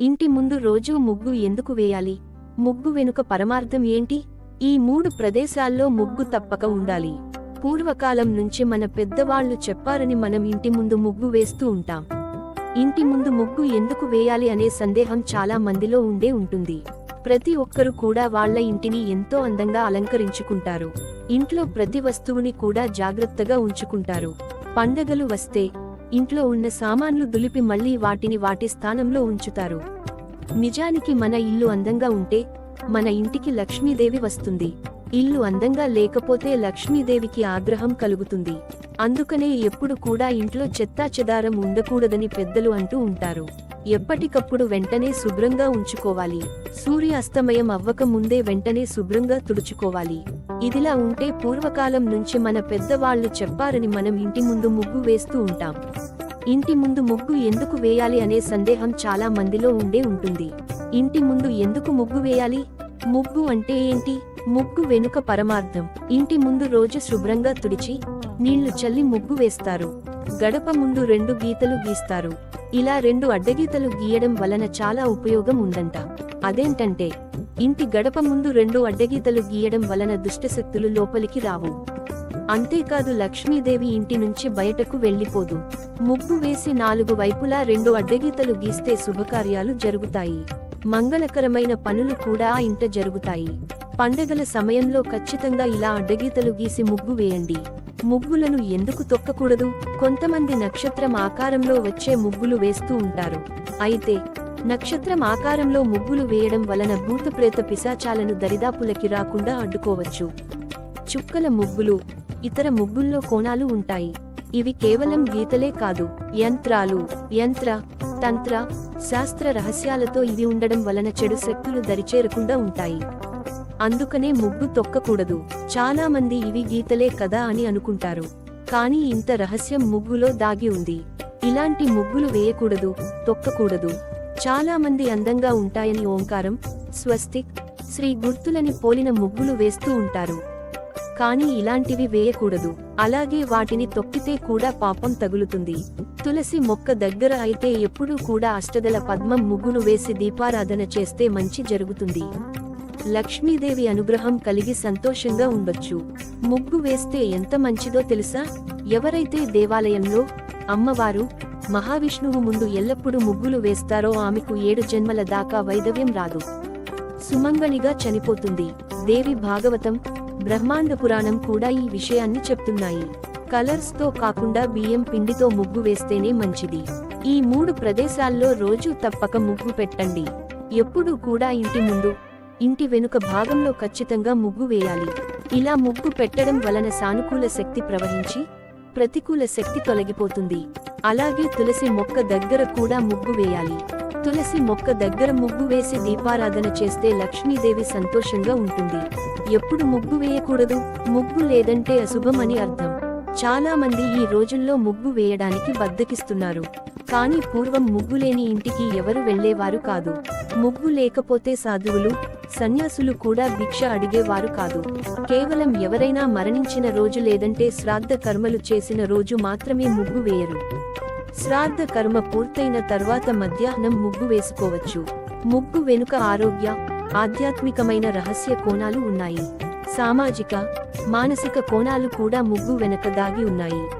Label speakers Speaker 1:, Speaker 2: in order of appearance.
Speaker 1: ఇంటి ముందు రోజూ ముగ్గు ఎందుకు వేయాలి? ముగ్గు వెనుక పరమార్థం ఏంటి? ఈ మూడు ప్రదేశాల్లో ముగ్గు తప్పక ఉండాలి. పూర్వకాలం నుంచి మన పెద్దవాళ్ళు చెప్పారని మనం ఇంటి ముందు ముగ్గు వేస్తూ ఉంటాం. ఇంటి ముందు ముగ్గు ఎందుకు వేయాలి అనే సందేహం చాలా మందిలో ఉండే ఉంటుంది. ప్రతి ఒక్కరు కూడా వాళ్ళ ఇంటిని ఎంతో అందంగా అలంకరించుకుంటారు. ఇంట్లో ప్రతి వస్తువుని కూడా జాగ్రత్తగా ఉంచుకుంటారు. పండగలు వస్తే ఇంట్లో ఉన్న సామాన్లు దులిపి మళ్ళీ వాటిని వాటి స్థానంలో ఉంచుతారు. నిజానికి మన ఇల్లు అందంగా ఉంటే మన ఇంటికి లక్ష్మీదేవి వస్తుంది. ఇల్లు అందంగా లేకపోతే లక్ష్మీదేవికి ఆగ్రహం కలుగుతుంది. అందుకనే ఎప్పుడు కూడా ఇంట్లో చెత్తా చెదారం ఉండకూడదని పెద్దలు అంటూ ఉంటారు. ఎప్పటికప్పుడు వెంటనే శుభ్రంగా ఉంచుకోవాలి. సూర్య అస్తమయం అవ్వక ముందే వెంటనే శుభ్రంగా తుడుచుకోవాలి. ఇదిలా ఉంటే పూర్వకాలం నుంచి మన పెద్దవాళ్ళు చెప్పారని మనం ఇంటి ముందు ముగ్గు వేస్తూ ఉంటాం. ఇంటి ముందు ముగ్గు ఎందుకు వేయాలి అనే సందేహం చాలా మందిలో ఉండే ఉంటుంది. ఇంటి ముందు ఎందుకు ముగ్గు వేయాలి? ముగ్గు అంటే ఏంటి? ముగ్గు వెనుక పరమార్థం. ఇంటి ముందు రోజు శుభ్రంగా తుడిచి నీళ్ళు చల్లి ముగ్గు వేస్తారు. గడప ముందు రెండు గీతలు గీస్తారు. ఇలా రెండు అడ్డగీతలు గీయడం వలన చాలా ఉపయోగం ఉందంట. అదేంటంటే ఇంటి గడప ముందు రెండు అడ్డగీతలు గీయడం వలన దుష్టశక్తులు లోపలికి రావు. అంతేకాదు లక్ష్మీదేవి ఇంటి నుంచి బయటకు వెళ్ళిపోదు ముగ్గు వేసి నాలుగు వైపులా రెండు అడ్డగీతలు గీస్తే శుభకార్యాలు జరుగుతాయి. మంగళకరమైన పనులు కూడా ఆ ఇంట జరుగుతాయి. పండగల సమయంలో ఖచ్చితంగా ఇలా అడ్డగీతలు గీసి ముగ్గు వేయండి. ముగ్గులను ఎందుకు తొక్కకూడదు? కొంతమంది నక్షత్రం ఆకారంలో వచ్చే ముగ్గులు వేస్తూ ఉంటారు. అయితే నక్షత్రం ఆకారంలో ముగ్గులు వేయడం వలన భూతప్రేత పిశాచాలను దరిదాపులకి రాకుండా అడ్డుకోవచ్చు. చుక్కల ముగ్గులు ఇతర ముగ్గుల్లో కోణాలు ఉంటాయి. ఇవి కేవలం గీతలే కాదు యంత్రాలు యంత్ర తంత్ర శాస్త్ర రహస్యాలతో ఇవి ఉండడం వలన చెడు శక్తులు దరిచేరకుండా ఉంటాయి. అందుకనే ముగ్గు తొక్కకూడదు. చాలామంది ఇవి గీతలే కదా అని అనుకుంటారు. కానీ ఇంత రహస్యం ముగ్గులో దాగి ఉంది. ఇలాంటి ముగ్గులు వేయకూడదు తొక్కకూడదు. చాలా మంది అందంగా ఉంటాయని ఓంకారం స్వస్తిక్ శ్రీ గుర్తులని పోలిన ముగ్గులు వేస్తూ ఉంటారు. కానీ ఇలాంటివి వేయకూడదు. అలాగే వాటిని తొక్కితే కూడా పాపం తగులుతుంది. తులసి మొక్క దగ్గర అయితే ఎప్పుడూ కూడా అష్టదల పద్మం ముగ్గును వేసి దీపారాధన చేస్తే మంచి జరుగుతుంది. లక్ష్మీదేవి అనుగ్రహం కలిగి సంతోషంగా ఉండొచ్చు. ముగ్గు వేస్తే ఎంత మంచిదో తెలుసా? ఎవరైతే దేవాలయంలో అమ్మవారు మహావిష్ణువు ముందు ఎల్లప్పుడూ ముగ్గులు వేస్తారో ఆమెకు ఏడు జన్మల దాకా వైదవ్యం రాదు. సుమంగళిగా చనిపోతుంది. దేవి భాగవతం బ్రహ్మాండ పురాణం కూడా ఈ విషయాన్ని చెప్తున్నాయి. కలర్స్తో కాకుండా బియ్యం పిండితో ముగ్గు వేస్తేనే మంచిది. ఈ మూడు ప్రదేశాల్లో రోజు తప్పక ముగ్గు పెట్టండి. ఎప్పుడూ కూడా ఇంటి ముందు ఇంటి వెనుక భాగంలో ఖచ్చితంగా ముగ్గు వేయాలి. ఇలా ముగ్గు పెట్టడం వలన సానుకూల శక్తి ప్రవహించి ప్రతికూల శక్తి తొలగిపోతుంది. అలాగే తులసి మొక్క దగ్గర కూడా ముగ్గు వేయాలి. తులసి మొక్క దగ్గర ముగ్గు వేసి దీపారాధన చేస్తే లక్ష్మీదేవి సంతోషంగా ఉంటుంది. ఎప్పుడు ముగ్గు వేయకూడదు ముగ్గు లేదంటే అశుభం అని అర్థం. చాలా మంది ఈ రోజుల్లో ముగ్గు వేయడానికి బద్దకిస్తున్నారు. కానీ పూర్వం ముగ్గు లేని ఇంటికి ఎవరు వెళ్ళేవారు కాదు. ముగ్గు లేకపోతే సాధువులు సన్యాసులు కూడా భిక్ష అడిగేవారు కాదు. కేవలం ఎవరైనా మరణించిన రోజు లేదంటే శ్రాద్ధ కర్మలు చేసిన రోజు మాత్రమే ముగ్గు వేయరు. శ్రాద్ధ కర్మ పూర్తయిన తర్వాత మధ్యాహ్నం ముగ్గు వేసుకోవచ్చు. ముగ్గు వెనుక ఆరోగ్య ఆధ్యాత్మికమైన రహస్య కోణాలు ఉన్నాయి. సామాజిక మానసిక కోణాలు కూడా ముగ్గు వెనక దాగి ఉన్నాయి.